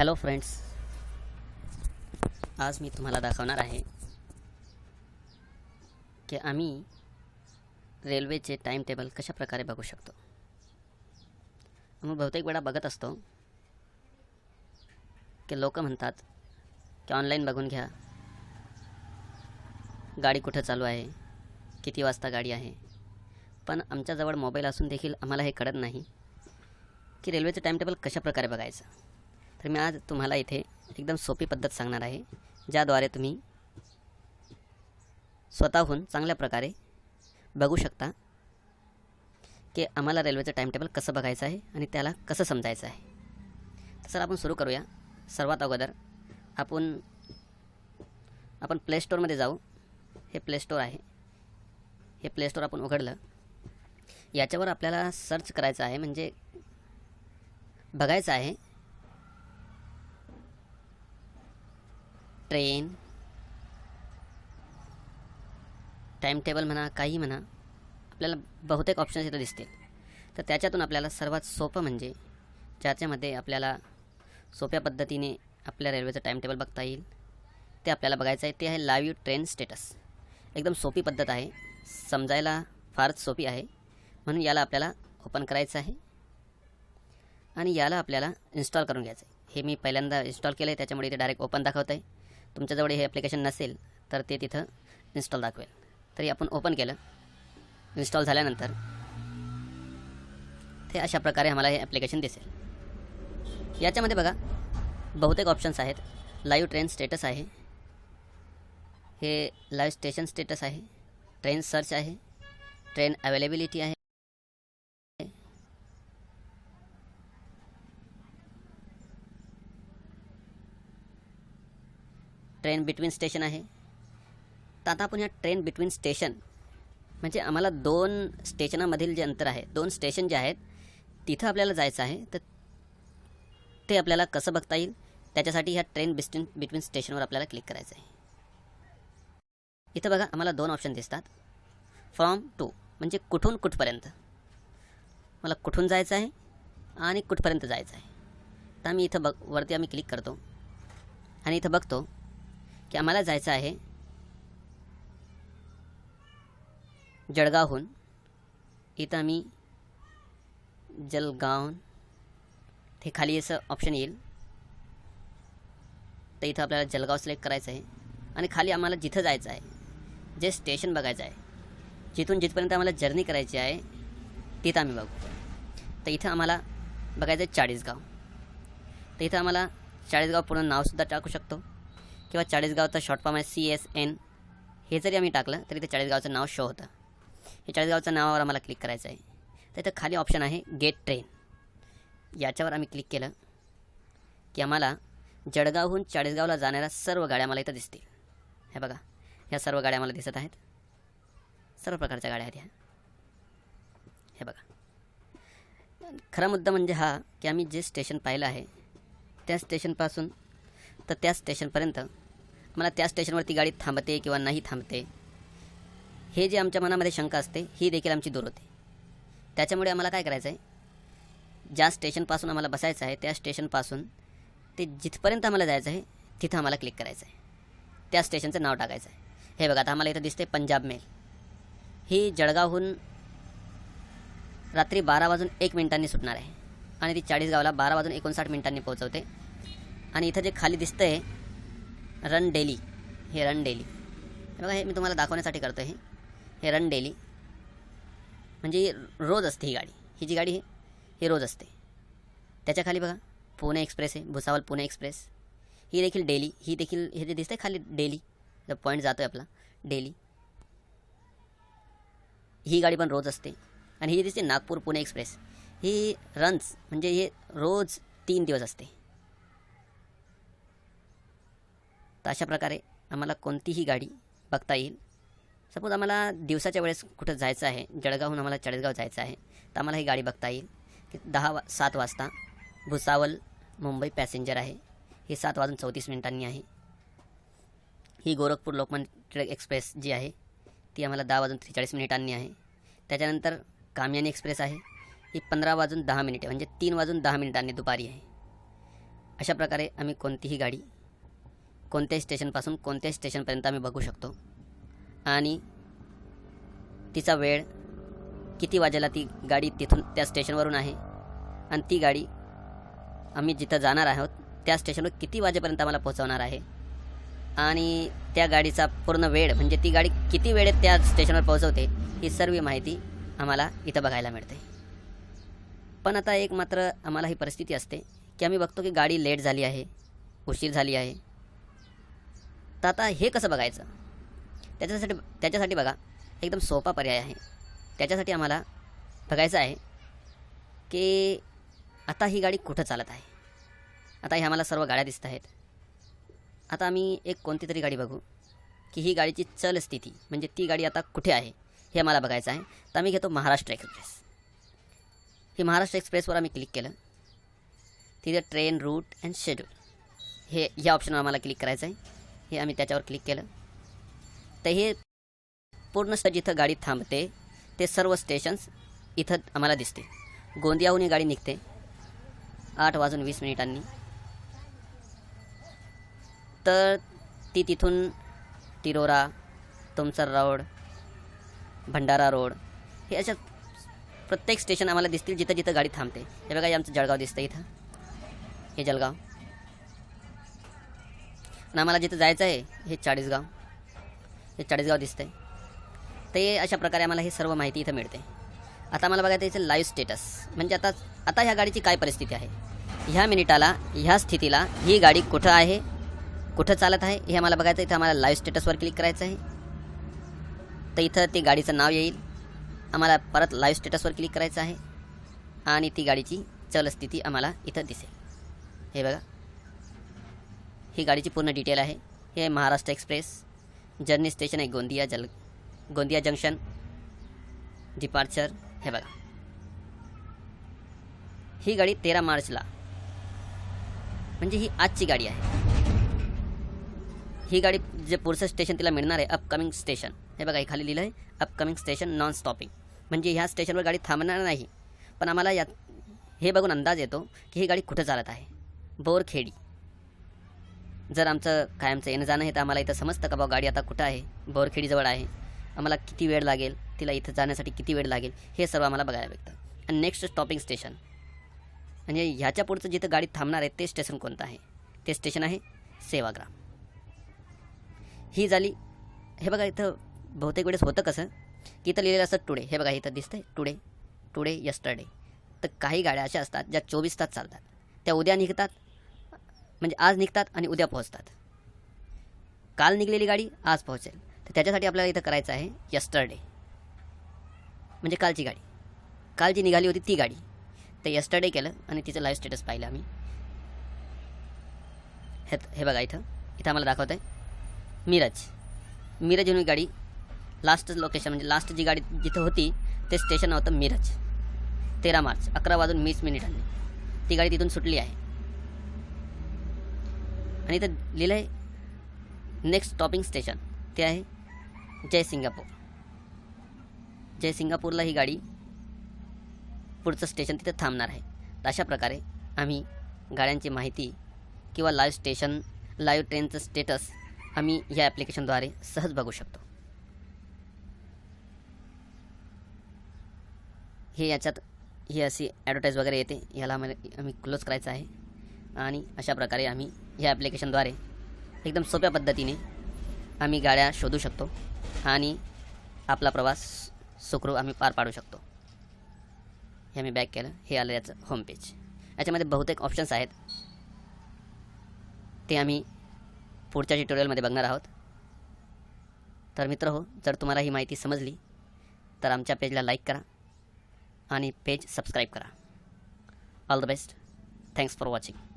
Hello friends. आज मी तुम्हाला दाखवणार आहे की आम्ही रेल्वेचे टाईम टेबल कशा प्रकारे बघू शकतो. आम्ही बहुतेक वेळा बघत असतो की लोक म्हणतात की ऑनलाईन बघून घ्या. गाडी कुठं चालू आहे? किती वाजता गाडी आहे? पण आमच्याजवळ मोबाईल असून देखील आम्हाला हे कळत नाही की रेल्वेचं टाईम टेबल कशा प्रकारे बघायचं. तर मी आज तुम्हाला इथे एकदम सोपी पद्धत सांगणार आहे ज्याद्वारे तुम्ही स्वतःहून चांगल्या प्रकारे बघू शकता की आम्हाला रेल्वेचं टाईमटेबल कसं बघायचं आहे आणि त्याला कसं समजायचं आहे. तर आपण सुरू करूया. सर्वात अगोदर आपण आपण प्ले स्टोअरमध्ये जाऊ. हे प्ले स्टोअर आहे. हे प्ले स्टोअर आपण उघडलं. याच्यावर आपल्याला सर्च करायचं आहे म्हणजे बघायचं आहे ट्रेन टाईम टेबल म्हणा काही म्हणा आपल्याला बहुतेक ऑप्शन्स इथं दिसतील. तर त्याच्यातून आपल्याला सर्वात सोपं म्हणजे ज्याच्यामध्ये आपल्याला सोप्या पद्धतीने आपल्या रेल्वेचं टाईम टेबल बघता येईल ते आपल्याला बघायचं आहे ते आहे लाईव्ह ट्रेन स्टेटस एकदम सोपी पद्धत आहे समजायला फारच सोपी आहे म्हणून याला आपल्याला ओपन करायचं आहे आणि याला आपल्याला इन्स्टॉल करून घ्यायचं आहे. हे मी पहिल्यांदा इन्स्टॉल केलं आहे त्याच्यामुळे इथे डायरेक्ट ओपन दाखवत आहे तुमच्याजवळ हे ॲप्लिकेशन नसेल तर ते तिथं इन्स्टॉल दाखवेल. तरी आपण ओपन केलं. इन्स्टॉल झाल्यानंतर ते अशा प्रकारे आम्हाला हे ॲप्लिकेशन दिसेल. याच्यामध्ये बघा बहुतेक ऑप्शन्स आहेत. लाईव्ह ट्रेन स्टेटस आहे. हे लाईव्ह स्टेशन स्टेटस आहे. ट्रेन सर्च आहे. ट्रेन अवेलेबिलिटी आहे. ट्रेन बिटवीन स्टेशन आहे. तर आता आपण या ट्रेन बिटवीन स्टेशन म्हणजे आम्हाला दोन स्टेशनामधील जे अंतर आहे दोन स्टेशन जे आहेत तिथं आपल्याला जायचं आहे. तर ते आपल्याला कसं बघता येईल? त्याच्यासाठी ह्या ट्रेन बिस्टिन बिटवीन स्टेशनवर आपल्याला क्लिक करायचं आहे. इथं बघा आम्हाला दोन ऑप्शन दिसतात. फ्रॉम टू म्हणजे कुठून कुठपर्यंत? मला कुठून जायचं आहे आणि कुठपर्यंत जायचं आहे? तर आम्ही इथं बघ वरती आम्ही क्लिक करतो. आणि इथं बघतो की आम्हाला जायचं आहे जळगावहून. इथं आम्ही जलगाव ते खाली असं ऑप्शन येईल. तर इथं आपल्याला जलगाव सिलेक्ट करायचं आहे. आणि खाली आम्हाला जिथं जायचं आहे जे स्टेशन बघायचं आहे जिथून जिथपर्यंत आम्हाला जर्नी करायची आहे तिथं आम्ही बघू. तर इथं आम्हाला बघायचं आहे चाळीसगाव. तर इथं आम्हाला चाळीसगाव पूर्ण नावसुद्धा टाकू शकतो. किंवा चाळीसगावचा शॉर्ट फॉर्म आहे सी एस एन हे जरी आम्ही टाकलं तरी ते चाळीसगावचं नाव शो होतं. हे चाळीसगावच्या नावावर आम्हाला क्लिक करायचं आहे. तर इथं खाली ऑप्शन आहे गेट ट्रेन याच्यावर आम्ही क्लिक केलं की आम्हाला जळगावहून चाळीसगावला जाणाऱ्या सर्व गाड्या मला इथं दिसतील. हे बघा ह्या सर्व गाड्या मला दिसत आहेत. सर्व प्रकारच्या गाड्या आहेत ह्या. हे बघा. खरा मुद्दा म्हणजे हा की आम्ही जे स्टेशन पाहिलं आहे त्या स्टेशनपासून तर त्या स्टेशनपर्यंत मला त्या स्टेशनवरती गाडी थांबते किंवा नाही थांबते हे जे आमच्या मनामध्ये शंका असते ही देखील आमची दूर होते. त्याच्यामुळे आम्हाला काय करायचं आहे ज्या स्टेशनपासून आम्हाला बसायचं आहे त्या स्टेशनपासून ते जिथपर्यंत आम्हाला जायचं आहे तिथं आम्हाला क्लिक करायचं आहे त्या स्टेशनचं नाव टाकायचं आहे हे बघा आता आम्हाला इथं दिसते पंजाब मेल. ही जळगावहून रात्री बारा वाजून एक मिनिटांनी सुटणार आहे. आणि ती चाळीसगावला बारा वाजून एकोणसाठ मिनिटांनी पोहोचवते. आणि इथं जे खाली दिसतं आहे रन डेली हे रन डेली. हे बघा हे मी तुम्हाला दाखवण्यासाठी करतो हे. हे रन डेली. म्हणजे रोज असते ही गाडी. ही जी गाडी आहे ही रोज असते. त्याच्याखाली बघा पुणे एक्सप्रेस आहे भुसावल पुणे एक्सप्रेस. ही देखील डेली ही देखील हे जे दिसतं खाली डेली. पॉईंट जातो आहे आपला डेली. ही गाडी पण रोज असते. आणि ही दिसते नागपूर पुणे एक्सप्रेस. ही रन्स म्हणजे हे रोज तीन दिवस असते. तर अशा प्रकारे आम्हाला कोणतीही गाडी बघता येईल. सपोज आम्हाला दिवसाच्या वेळेस कुठं जायचं आहे जळगावहून आम्हाला चाळीसगाव जायचं आहे तर आम्हाला ही गाडी बघता येईल. की दहा वा सात वाजता भुसावल मुंबई पॅसेंजर आहे. ही सात वाजून चौतीस मिनिटांनी आहे. ही गोरखपूर लोकमान्य टिळक एक्सप्रेस जी आहे ती आम्हाला दहा वाजून त्रेचाळीस मिनिटांनी आहे. त्याच्यानंतर कामयानी एक्सप्रेस आहे. ही पंधरा वाजून दहा मिनिटे म्हणजे तीन वाजून दहा मिनिटांनी दुपारी आहे. अशा प्रकारे आम्ही कोणतीही गाडी कोणत्याही स्टेशनपासून कोणत्याही स्टेशनपर्यंत आम्ही बघू शकतो. आणि तिचा वेळ किती वाजेला ती गाडी तिथून त्या स्टेशनवरून आहे. आणि ती गाडी आम्ही जिथं जाणार आहोत त्या स्टेशनवर किती वाजेपर्यंत आम्हाला पोहोचवणार आहे. आणि त्या गाडीचा पूर्ण वेळ म्हणजे ती गाडी किती वेळेत त्या स्टेशनवर पोहोचवते ही सर्व माहिती आम्हाला इथं बघायला मिळते. पण आता एक मात्र आम्हाला ही परिस्थिती असते की आम्ही बघतो की गाडी लेट झाली आहे उशीर झाली आहे. तर आता हे कसं बघायचं? त्याच्यासाठी त्याच्यासाठी बघा एकदम सोपा पर्याय आहे. त्याच्यासाठी आम्हाला बघायचं आहे की आता ही गाडी कुठं चालत आहे? आता ह्या आम्हाला सर्व गाड्या दिसत आहेत. आता आम्ही एक कोणती तरी गाडी बघू की ही गाडीची चल स्थिती म्हणजे ती गाडी आता कुठे आहे हे आम्हाला बघायचं आहे. तर आम्ही घेतो महाराष्ट्र एक्सप्रेस. ही महाराष्ट्र एक्सप्रेसवर आम्ही क्लिक केलं. तिथे ट्रेन रूट अँड शेड्यूल. हे या ऑप्शनवर आम्हाला क्लिक करायचं आहे. हे आम्ही त्याच्यावर क्लिक केलं. तर हे पूर्ण स जिथं गाडी थांबते. ते सर्व स्टेशन्स इथं आम्हाला दिसते. गोंदियाहून ही गाडी निघते. आठ वाजून वीस मिनिटांनी. तर ती तिथून तिरोरा तुमसर रोड भंडारा रोड हे अशा प्रत्येक स्टेशन आम्हाला दिसतील जिथं जिथं गाडी थांबते. हे बघा आमचं जळगाव दिसतं इथं. हे जळगाव. आणि आम्हाला जिथं जायचं आहे हे चाळीसगाव. हे चाळीसगाव दिसतंय. तर अशा प्रकारे आम्हाला ही सर्व माहिती इथं मिळते. आता आम्हाला बघायचं इथं लाईव्ह स्टेटस म्हणजे आता आता ह्या गाडीची काय परिस्थिती आहे? ह्या मिनिटाला ह्या स्थितीला ही गाडी कुठं आहे? कुठं चालत आहे? हे आम्हाला बघायचं इथं आम्हाला लाईव्ह स्टेटसवर क्लिक करायचं आहे. तर इथं ते गाडीचं नाव येईल. आम्हाला परत लाईव्ह स्टेटसवर क्लिक करायचं आहे. आणि ती गाडीची चलस्थिती आम्हाला इथं दिसेल. हे बघा. ही गाडीची पूर्ण डिटेल आहे. हे महाराष्ट्र एक्सप्रेस. जर्नी स्टेशन आहे गोंदिया जल गोंदिया जंक्शन. डिपार्चर हे बघा. ही गाडी तेरा मार्चला. म्हणजे ही आजची गाडी आहे. ही गाडी जे पुढचं स्टेशन तिला मिळणार आहे अपकमिंग स्टेशन हे बघा हे खाली लिहिलं आहे अपकमिंग स्टेशन नॉन स्टॉपिंग म्हणजे ह्या स्टेशनवर गाडी थांबणार नाही. पण आम्हाला यात हे बघून अंदाज येतो की ही गाडी कुठं चालत आहे. बोरखेडी. जर आमचं कायमचं येणं जाणं आहे तर आम्हाला इथं समजतं का बा गाडी आता कुठं आहे? बोरखेडीजवळ आहे. आम्हाला किती वेळ लागेल? तिला इथं जाण्यासाठी किती वेळ लागेल? हे सर्व आम्हाला बघायला भेटतं. आणि नेक्स्ट स्टॉपिंग स्टेशन म्हणजे ह्याच्या पुढचं जिथं गाडी थांबणार आहे ते स्टेशन कोणतं आहे? ते स्टेशन आहे सेवाग्राम. ही झाली हे बघा इथं बहुतेक वेळेस होतं कसं? की इथं लिहिलेलं असतं टुडे हे बघा इथं दिसतंय टुडे टुडे यस्टरडे तर काही गाड्या अशा असतात ज्या चोवीस तास चालतात. त्या उद्या निघतात म्हणजे आज निघतात आणि उद्या पोहोचतात. काल निघलेली गाडी आज पोहोचेल. तर त्याच्यासाठी आपल्याला इथं करायचं आहे यस्टरडे म्हणजे कालची गाडी. काल जी निघाली होती ती गाडी. तर यस्टरडे केलं आणि तिचं लाईव्ह स्टेटस पाहिलं आम्ही. हे हे बघा इथं. इथं आम्हाला दाखवत आहे मिरज मिरज येऊन गाडी लास्ट लोकेशन म्हणजे लास्ट जी गाडी जिथं होती ते स्टेशन होतं मिरज. तेरा मार्च अकरा वाजून वीस मिनिटांनी. ती गाडी तिथून सुटली आहे. आणि इथं लिहिलं आहे नेक्स्ट स्टॉपिंग स्टेशन ते आहे जय सिंगापूर. जय सिंगापूरला ही गाडी पुढचं स्टेशन तिथं थांबणार आहे. तर अशा प्रकारे आम्ही गाड्यांची माहिती किंवा लाईव्ह स्टेशन लाईव्ह ट्रेनचं स्टेटस आम्ही या ॲप्लिकेशनद्वारे सहज बघू शकतो. हे याच्यात ही अशी ॲडव्हर्टाईज वगैरे येते याला आम्हाला आम्ही क्लोज करायचं आहे. आणि अशा प्रकारे आम्ही ह्या ॲप्लिकेशनद्वारे एकदम सोप्या पद्धतीने आम्ही गाड्या शोधू शकतो आणि आपला प्रवास सुखरूप आम्ही पार पाडू शकतो. हे आम्ही बॅक केलं. हे आलं याचं होम पेज याच्यामध्ये बहुतेक ऑप्शन्स आहेत. ते आम्ही पुढच्या ट्युटोरियलमध्ये बघणार आहोत. तर मित्र हो जर तुम्हाला ही माहिती समजली तर आमच्या पेजला लाईक करा आणि पेज सबस्क्राईब करा. All the best thanks for watching